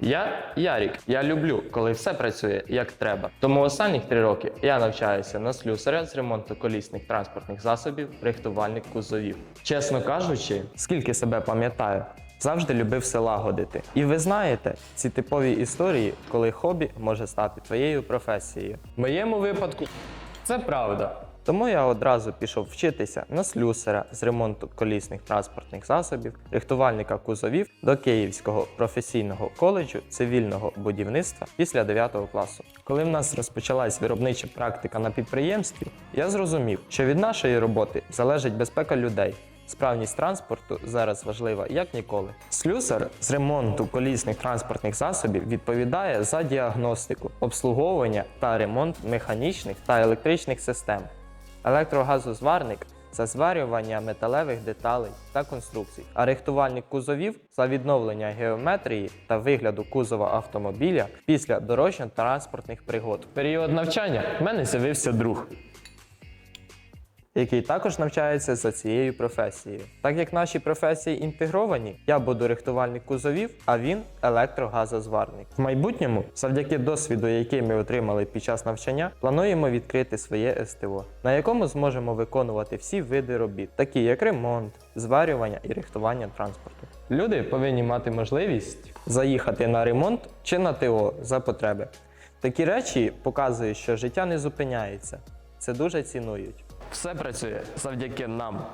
Я Ярік. Я люблю, коли все працює як треба. Тому останніх три роки я навчаюся на слюсаря з ремонту колісних транспортних засобів, рихтувальник кузовів. Чесно кажучи, скільки себе пам'ятаю. Завжди любив все лагодити. І ви знаєте, ці типові історії, коли хобі може стати твоєю професією. В моєму випадку це правда. Тому я одразу пішов вчитися на слюсаря з ремонту колісних транспортних засобів, рихтувальника кузовів до Київського професійного коледжу цивільного будівництва після 9 класу. Коли в нас розпочалась виробнича практика на підприємстві, я зрозумів, що від нашої роботи залежить безпека людей. Справність транспорту зараз важлива як ніколи. Слюсар з ремонту колісних транспортних засобів відповідає за діагностику, обслуговування та ремонт механічних та електричних систем. Електрогазозварник за зварювання металевих деталей та конструкцій, а рихтувальник кузовів за відновлення геометрії та вигляду кузова автомобіля після дорожньо-транспортних пригод. В період навчання в мене з'явився друг який також навчається за цією професією. Так як наші професії інтегровані, я буду рихтувальник кузовів, а він електрогазозварник. В майбутньому, завдяки досвіду, який ми отримали під час навчання, плануємо відкрити своє СТО, на якому зможемо виконувати всі види робіт, такі як ремонт, зварювання і рихтування транспорту. Люди повинні мати можливість заїхати на ремонт чи на ТО за потреби. Такі речі показують, що життя не зупиняється. Це дуже цінують. Все працює завдяки нам.